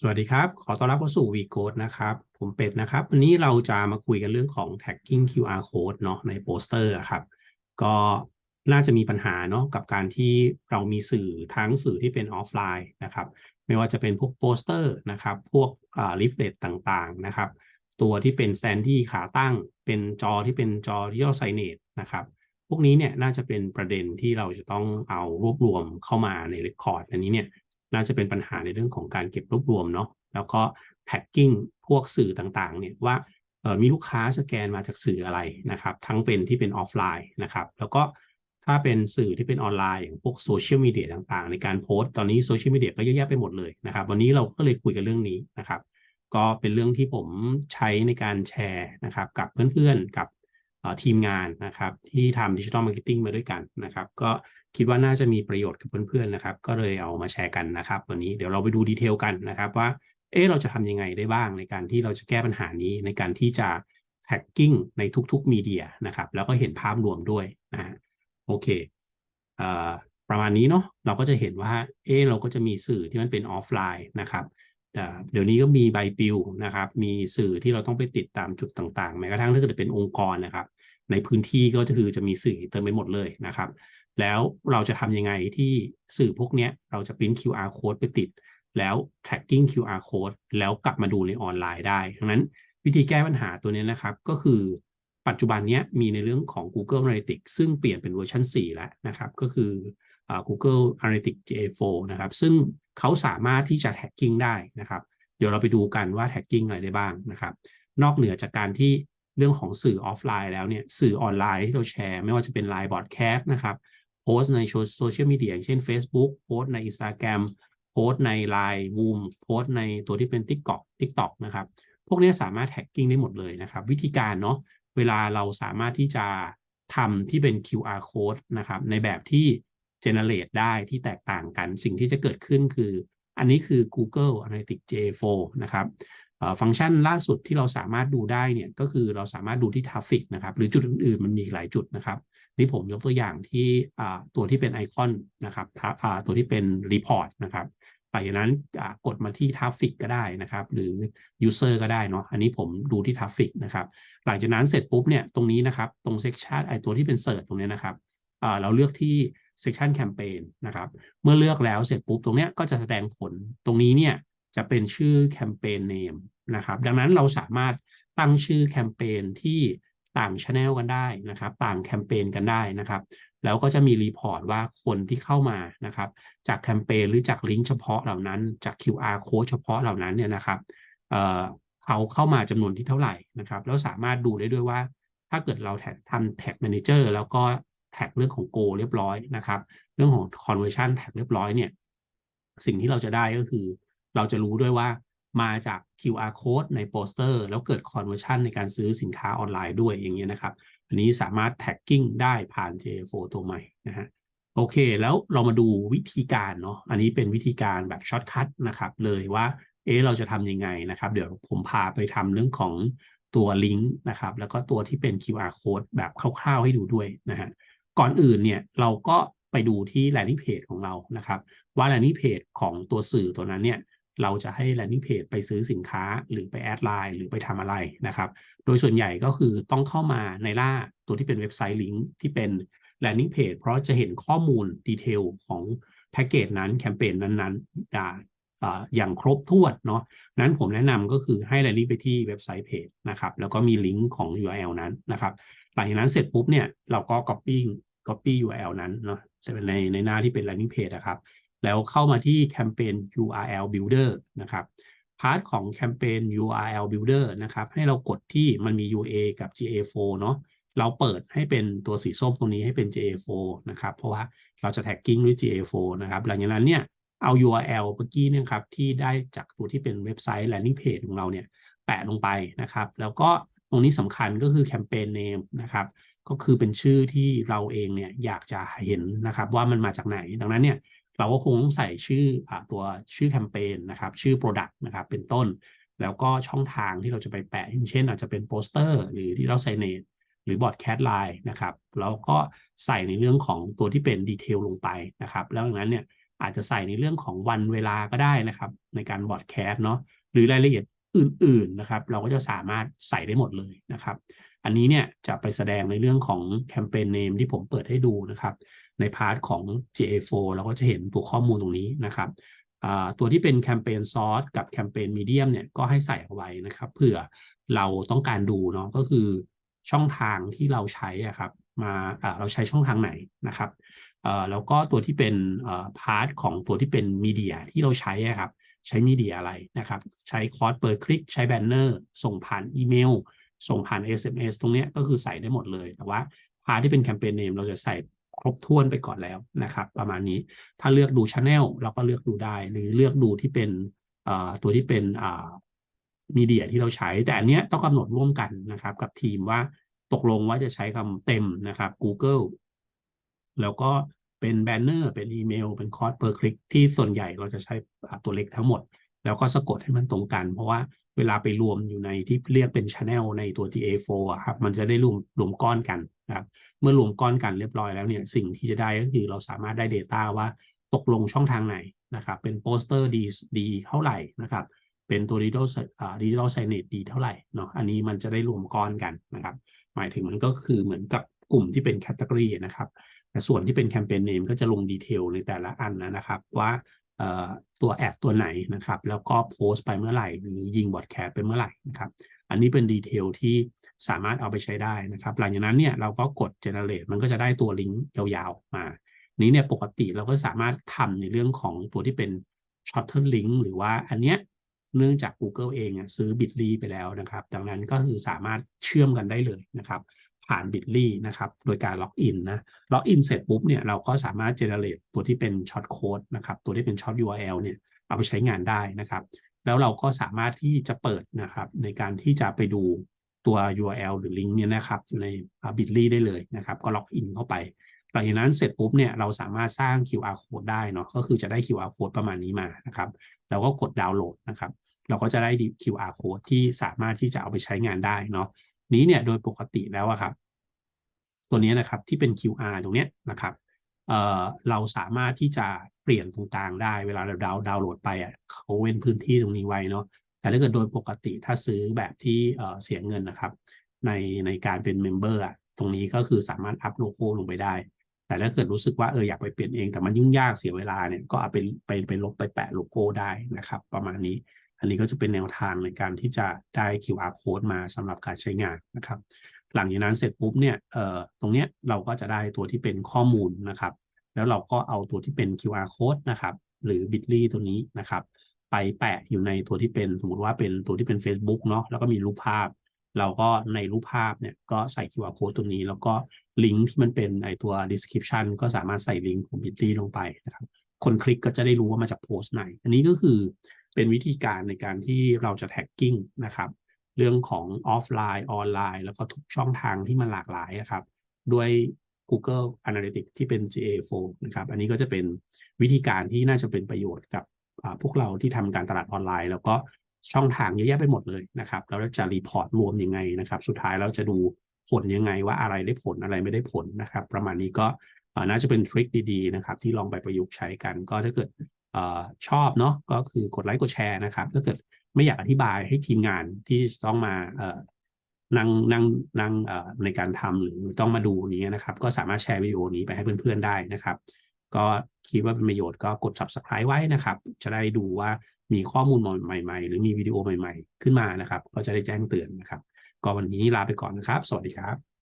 สวัสดีครับ ขอต้อนรับเข้าสู่ v c o d e นะครับ ผมเป็ดนะครับ วันนี้เราจะมาคุยกันเรื่องของ tagging QR code เนาะในโปสเตอร์ครับ ก็น่าจะมีปัญหาเนาะกับการที่เรามีสื่อทั้งสื่อที่เป็นออฟไลน์นะครับ ไม่ว่าจะเป็นพวกโปสเตอร์นะครับ พวกลิฟเลตต่างๆนะครับ ตัวที่เป็นแซนดี้ขาตั้ง เป็นจอที่เป็นจอที่เราไซเนตนะครับ พวกนี้เนี่ยน่าจะเป็นประเด็นที่เราจะต้องเอารวบรวมเข้ามาในเรคคอร์ดอันนี้เนี่ย น่าจะเป็นปัญหาในเรื่องของการเก็บรวบรวมเนาะแล้วก็แท็กกิ้งพวกสื่อต่างๆเนี่ยว่ามีลูกค้าสแกนมาจากสื่ออะไรนะครับ ทั้งเป็นที่เป็นออฟไลน์นะครับ แล้วก็ถ้าเป็นสื่อที่เป็นออนไลน์อย่างพวกโซเชียลมีเดียต่างๆ ในการโพสต์ตอนนี้โซเชียลมีเดียก็เยอะแยะไปหมดเลยนะครับ วันนี้เราก็เลยคุยกันเรื่องนี้นะครับ ก็เป็นเรื่องที่ผมใช้ในการแชร์นะครับ กับเพื่อนๆ กับ ทีมงานนะครับที่ทำดิจิทัลมาร์เก็ตติ้งมาด้วยกันนะครับ ก็คิดว่าน่าจะมีประโยชน์กับเพื่อนๆนะครับ ก็เลยเอามาแชร์กันนะครับวันนี้เดี๋ยวเราไปดูดีเทลกันนะครับว่าเอ๊ะเราจะทำยังไงได้บ้างในการที่เราจะแก้ปัญหานี้ในการที่จะแท็กกิ้งในทุกๆมีเดียนะครับแล้วก็เห็นภาพรวมด้วยนะโอเคเอ่อประมาณนี้เนาะเราก็จะเห็นว่าเอ๊ะเราก็จะมีสื่อที่มันเป็นออฟไลน์นะครับ เดี๋ยวนี้ก็มีใบปลิวนะครับ มีสื่อที่เราต้องไปติดตามจุดต่างๆ แม้กระทั่งถ้าเกิดเป็นองค์กรนะครับ ในพื้นที่ก็จะคือจะมีสื่อเต็มไปหมดเลยนะครับ แล้วเราจะทำยังไงที่สื่อพวกนี้เราจะพิมพ์ QR code ไปติด แล้ว tracking QR code แล้วกลับมาดูในออนไลน์ได้ดังนั้นวิธีแก้ปัญหาตัวนี้นะครับ ก็คือปัจจุบันนี้มีในเรื่องของ Google Analytics ซึ่งเปลี่ยนเป็นเวอร์ชัน4 แล้วนะครับ ก็คือ Google Analytics GA4 นะครับ ซึ่ง เขาสามารถที่จะ tagging ได้นะครับ เดี๋ยวเราไปดูกันว่า tagging อะไรได้บ้างนะครับ นอกเหนือจากการที่เรื่องของสื่อออฟไลน์แล้วเนี่ยสื่อออนไลน์ที่เราแชร์ ไม่ว่าจะเป็นไลน์บอดแคสต์นะครับโพสในโซเชียลมีเดียอย่างเช่น Facebook โพสใน Instagram โพสใน Line วูมโพสในตัวที่เป็น TikTok TikTok นะครับ พวกนี้สามารถแท็กกิ้งได้หมดเลยนะครับ วิธีการเนาะเวลาเราสามารถที่จะทำที่เป็น QR code นะครับในแบบที่ generate ได้ที่แตกต่างกัน สิ่งที่จะเกิดขึ้นคือ อันนี้คือ Google Analytics J4 นะครับฟังก์ชันล่าสุดที่เราสามารถดูได้เนี่ยก็คือเราสามารถดูที่ทราฟฟิกนะครับหรือจุดอื่นๆมันมีหลายจุดนะครับนี่ผมยกตัวอย่างที่ตัวที่เป็นไอคอนนะครับตัวที่เป็นรีพอร์ตนะครับหลังจากนั้นกดมาที่ทราฟฟิกก็ได้นะครับ หรือ User ก็ได้เนาะอันนี้ผมดูที่ทราฟฟิกนะครับ หลังจากนั้นเสร็จปุ๊บเนี่ยตรงนี้นะครับ ตรงเซกชันไอตัวที่เป็นเสิร์ชตรงนี้นะครับเราเลือกที่ section campaign นะครับ เมื่อเลือกแล้วเสร็จปุ๊บตรงนี้ก็จะแสดงผลตรงนี้เนี่ยจะเป็นชื่อ campaign name นะครับ ดังนั้นเราสามารถตั้งชื่อแคมเปญที่ต่างช anel กันได้นะครับ ต่างแคมเปญกันได้นะครับ แล้วก็จะมีรีพอร์ตว่าคนที่เข้ามานะครับ จากแคมเปญหรือจากลิงก์เฉพาะเหล่านั้น จาก QR code เฉพาะเหล่านั้นเนี่ยนะครับเเขาเข้ามาจำนวนที่เท่าไหร่นะครับ แล้วสามารถดูได้ด้วยว่าถ้าเกิดเราแท็กทำแท็กแมเนเจอร์แล้วก็ แท็กเรื่องของ Go เรียบร้อยนะครับ เรื่องของ conversion แท็กเรียบร้อยเนี่ย สิ่งที่เราจะได้ก็คือ เราจะรู้ด้วยว่ามาจาก QR code ในโปสเตอร์ แล้วเกิด conversion ในการซื้อสินค้าออนไลน์ด้วยอย่างเงี้ยนะครับ อันนี้สามารถ tagging ได้ผ่าน JFO ตัวใหม่นะฮะโอเค แล้วเรามาดูวิธีการเนาะอันนี้เป็นวิธีการแบบช็อตคัทนะครับ เลยว่า เอ๊ะเราจะทำยังไงนะครับ เดี๋ยวผมพาไปทำเรื่องของตัวลิงก์นะครับ แล้วก็ตัวที่เป็น QR code แบบคร่าวๆให้ดูด้วยนะฮะ ก่อนอื่นเนี่ยเราก็ไปดูที่ landing page ของเรานะครับ ว่า landing page ของตัวสื่อตัวนั้นเนี่ยเราจะให้ landing page ไปซื้อสินค้าหรือไปแอดไลน์หรือไปทำอะไรนะครับ โดยส่วนใหญ่ก็คือต้องเข้ามาในล่าตัวที่เป็นเว็บไซต์ลิงก์ที่เป็น landing page เพราะจะเห็นข้อมูลดีเทลของแพ็กเกจนั้นแคมเปญนั้นๆอย่างครบถ้วนเนาะนั้นผมแนะนำก็คือให้ landing ไปที่เว็บไซต์เพจนะครับ แล้วก็มีลิงก์ของ URL นั้นนะครับ หลังจากนั้นเสร็จปุ๊บเนี่ยเราก็ copy copy URL นั้นเนาะจะเป็นในในหน้าที่เป็น landing page นะครับ แล้วเข้ามาที่แคมเปญ URL Builder นะครับพาร์ทของแคมเปญ URL Builder นะครับ ให้เรากดที่มันมี UA กับ GA4 เนาะเราเปิดให้เป็นตัวสีส้มตรงนี้ให้เป็น GA4 นะครับ เพราะว่าเราจะแท็กกิ้งด้วย GA4 นะครับ หลังจากนั้นเนี่ยเอา URL เมื่อกี้เนี่ยครับที่ได้จากตัวที่เป็นเว็บไซต์ landing page ของเราเนี่ยแปะลงไปนะครับ แล้วก็ ตรงนี้สำคัญก็คือแคมเปญ name นะครับ ก็คือเป็นชื่อที่เราเองเนี่ยอยากจะเห็นนะครับว่ามันมาจากไหน ดังนั้นเนี่ยเราก็คงต้องใส่ชื่ออตัวชื่อแคมเปญนะครับ ชื่อ Product นะครับ เป็นต้น แล้วก็ช่องทางที่เราจะไปแปะเช่น อาจจะเป็นโปสเตอร์หรือที่เราใส่เนตหรือบอร์ดแคทไลน์นะครับแล้วก็ใส่ในเรื่องของตัวที่เป็นดีเทลลงไปนะครับ แล้วดังนั้นเนี่ยอาจจะใส่ในเรื่องของวันเวลาก็ได้นะครับ ในการบอร์ดแคสเนาะหรือรายละเอียด อื่นๆนะครับ เราก็จะสามารถใส่ได้หมดเลยนะครับ อันนี้เนี่ยจะไปแสดงในเรื่องของแคมเปญเนมที่ผมเปิดให้ดูนะครับ ในพาร์ทของ GA4 เราก็จะเห็นตัวข้อมูลตรงนี้นะครับตัวที่เป็นแคมเปญซอสกับแคมเปญมีเดียมเนี่ยก็ให้ใส่เอาไว้นะครับเผื่อเราต้องการดูเนาะก็คือช่องทางที่เราใช้อะครับมาเราใช้ช่องทางไหนนะครับแล้วก็ตัวที่เป็นพาร์ทของตัวที่เป็นมีเดียที่เราใช้ครับ ใช้มีเดียอะไรนะครับ ใช้คอร์สเปิดคลิก ใช้แบนเนอร์ ส่งผ่านอีเมล ส่งผ่าน SMS ตรงนี้ก็คือใส่ได้หมดเลย แต่ว่าพาทที่เป็นแคมเปญเนมเราจะใส่ครบถ้วนไปก่อนแล้วนะครับ ประมาณนี้ถ้าเลือกดูช anel เราก็เลือกดูได้ หรือเลือกดูที่เป็นตัวที่เป็นมีเดียที่เราใช้ แต่อันเนี้ยต้องกำหนดร่วมกันนะครับ กับทีมว่าตกลงว่าจะใช้คำเต็มนะครับ Google แล้วก็ เป็นแบนเนอร์เป็นอีเมล เป็นคอร์สเปอร์คลิกที่ส่วนใหญ่เราจะใช้ตัวเล็กทั้งหมด แล้วก็สะกดให้มันตรงกัน เพราะว่าเวลาไปรวมอยู่ในที่เรียกเป็นช anel ในตัว GA4 อะครับมันจะได้รวมรวมก้อนกันนะครับเมื่อรวมก้อนกันเรียบร้อยแล้วเนี่ยสิ่งที่จะได้ก็คือเราสามารถได้ Data ว่าตกลงช่องทางไหนนะครับเป็นโปสเตอร์ดีดีเท่าไหร่นะครับเป็นตัวดิจิทัลดิจิทัลไซเนตดีเท่าไหร่เนาะอันนี้มันจะได้รวมก้อนกันนะครับ หมายถึงมันก็คือเหมือนกับกลุ่มที่เป็นแคตตากรีนะครับ แต่ส่วนที่เป็นแคมเปญเนมก็จะลงดีเทลในแต่ละอันนะครับว่าตัวแอดตัวไหนนะครับ แล้วก็โพสต์ไปเมื่อไหร่ หรือยิงบอดแคสไปเมื่อไหร่นะครับ อันนี้เป็นดีเทลที่สามารถเอาไปใช้ได้นะครับ หลังจากนั้นเนี่ยเราก็กด generate มันก็จะได้ตัวลิงก์ยาวๆมา นี้เนี่ยปกติเราก็สามารถทำในเรื่องของตัวที่เป็น shorter link หรือว่าอันเนี้ยเนื่องจาก Google เองซื้อ Bitly ไปแล้วนะครับ ดังนั้นก็คือสามารถเชื่อมกันได้เลยนะครับ ผ่าน Bitly นะครับ โดยการล็อกอินนะ ล็อกอินเสร็จปุ๊บเนี่ยเราก็สามารถ generate ตัวที่เป็น short code นะครับ ตัวที่เป็น short URL เนี่ยเอาไปใช้งานได้นะครับ แล้วเราก็สามารถที่จะเปิดนะครับในการที่จะไปดูตัว URL หรือลิงก์เนี่ยนะครับอยู่ใน Bitly ได้เลยนะครับ ก็ล็อกอินเข้าไปหลังจากนั้นเสร็จปุ๊บเนี่ยเราสามารถสร้าง QR code ได้เนาะก็คือจะได้ QR code ประมาณนี้มานะครับเราก็กดดาวน์โหลดนะครับ เราก็จะได้ QR code ที่สามารถที่จะเอาไปใช้งานได้เนาะ นี้เนี่ยโดยปกติแล้วอะครับ ตัวนี้นะครับที่เป็น QR ตรงนี้นะครับเอ่อเราสามารถที่จะเปลี่ยนตรงกลางได้เวลาเราดาวดาวน์โหลดไปอะเขาเว้นพื้นที่ตรงนี้ไว้เนาะแต่ถ้าเกิดโดยปกติถ้าซื้อแบบที่เสียเงินนะครับ ในในการเป็นเมมเบอร์อะตรงนี้ก็คือสามารถอัพโลโก้ลงไปได้ แต่ถ้าเกิดรู้สึกว่าเอออยากไปเปลี่ยนเองแต่มันยุ่งยากเสียเวลาเนี่ยก็เอาไปไปไปลบไปแปะโลโก้ได้นะครับ ประมาณนี้ อันนี้ก็จะเป็นแนวทางในการที่จะได้ QR code มาสำหรับการใช้งานนะครับ หลังจากนั้นเสร็จปุ๊บเนี่ยตรงเนี้ยเราก็จะได้ตัวที่เป็นข้อมูลนะครับ แล้วเราก็เอาตัวที่เป็น QR code นะครับ หรือ Bitly ตัวนี้นะครับ ไปแปะอยู่ในตัวที่เป็นสมมติว่าเป็นตัวที่เป็น Facebook เนาะแล้วก็มีรูปภาพ เราก็ในรูปภาพเนี่ยก็ใส่ QR code ตัวนี้ แล้วก็ลิงก์ที่มันเป็นไอตัว description ก็สามารถใส่ลิงก์ของ Bitly ลงไปนะครับคนคลิกก็จะได้รู้ว่ามาจากโพสต์ไหน อันนี้ก็คือเป็นวิธีการในการที่เราจะแท็กกิ้งนะครับเรื่องของออฟไลน์ออนไลน์ แล้วก็ทุกช่องทางที่มันหลากหลายครับด้วย Google Analytics ที่เป็น GA4 นะครับอันนี้ก็จะเป็นวิธีการที่น่าจะเป็นประโยชน์กับพวกเราที่ทำการตลาดออนไลน์ แล้วก็ช่องทางเยอะแยะไปหมดเลยนะครับแล้วจะรีพอร์ตรวมยังไงนะครับสุดท้ายเราจะดูผลยังไงว่าอะไรได้ผลอะไรไม่ได้ผลนะครับ ประมาณนี้ก็น่าจะเป็นทริคดีๆนะครับที่ลองไปประยุกต์ใช้กัน ก็ถ้าเกิด ชอบเนาะก็คือกดไลค์กดแชร์นะครับถ้าเกิดไม่อยากอธิบายให้ทีมงานที่ต้องมานั่งนั่งนั่งในการทำหรือต้องมาดูนี้นะครับ ก็สามารถแชร์วิดีโอนี้ไปให้เพื่อนๆได้นะครับ ก็คิดว่าเป็นประโยชน์ก็กด subscribe ไว้นะครับ จะได้ดูว่ามีข้อมูลใหม่ๆ หรือมีวิดีโอใหม่ๆ ขึ้นมานะครับ ก็จะได้แจ้งเตือนนะครับ ก็วันนี้ลาไปก่อนนะครับ สวัสดีครับ